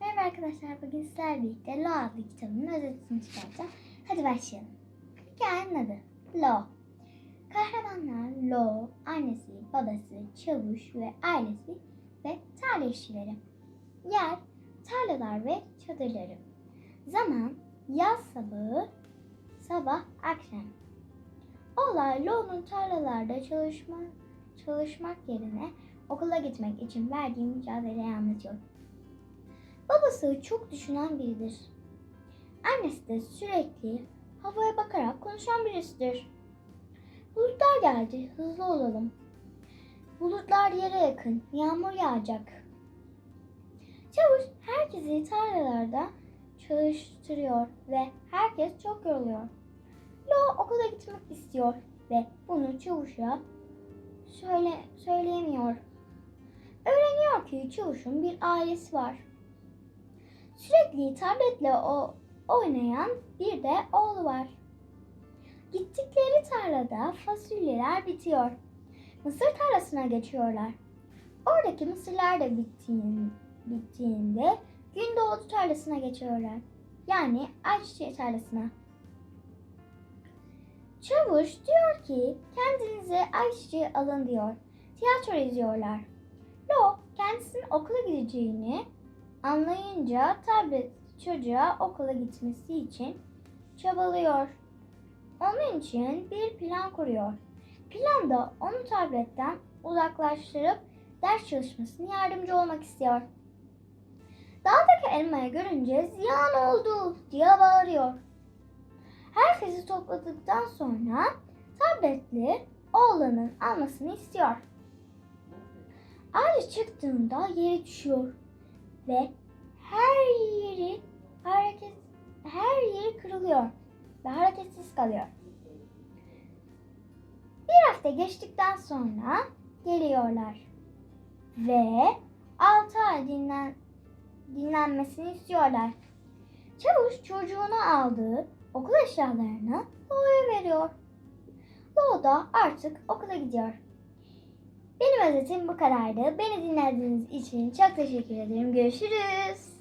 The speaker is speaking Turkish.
Merhaba arkadaşlar. Bugün sizlerle birlikte Lo adlı kitabın özetini çıkartacağım. Hadi başlayalım. Hikayenin adı Lo. Kahramanlar Lo, annesi, babası, çavuş ve ailesi ve tarla işçileri. Yer, tarlalar ve çadırları. Zaman, yaz sabahı, sabah, akşam. Olay Lo'nun tarlalarda çalışma, çalışmak yerine okula gitmek için verdiği mücadeleyi anlatıyor. Babası çok düşünen biridir. Annesi de sürekli havaya bakarak konuşan birisidir. Bulutlar geldi, hızlı olalım. Bulutlar yere yakın, yağmur yağacak. Çavuş herkesi tarlalarda çalıştırıyor ve herkes çok yoruluyor. Lo okula gitmek istiyor ve bunu çavuşa söyle, söyleyemiyor. Öğreniyor ki çavuşun bir ailesi var. Sürekli tabletle o oynayan bir de oğlu var. Gittikleri tarlada fasulyeler bitiyor. Mısır tarlasına geçiyorlar. Oradaki mısırlar da bittiğin, bittiğinde Gündoğdu tarlasına geçiyorlar. Yani ayçiçeği tarlasına. Çavuş diyor ki kendinize ayçiçeği alın diyor. Tiyatro izliyorlar. Lo kendisinin okula gideceğini anlayınca tablet çocuğa okula gitmesi için çabalıyor. Onun için bir plan kuruyor. Planda onu tabletten uzaklaştırıp ders çalışmasına yardımcı olmak istiyor. Dağdaki elmayı görünce ziyan oldu diye bağırıyor. Herkesi topladıktan sonra tabletli oğlanın almasını istiyor. Ağaca çıktığında yere düşüyor ve her yeri hareket her yeri kırılıyor ve hareketsiz kalıyor. Bir hafta geçtikten sonra geliyorlar ve 6 ay dinlen, dinlenmesini istiyorlar. Çavuş çocuğunu aldığı okul eşyalarını Lo'ya veriyor. Lo da artık okula gidiyor. Benim özetim bu kadardı. Beni dinlediğiniz için çok teşekkür ederim. Görüşürüz.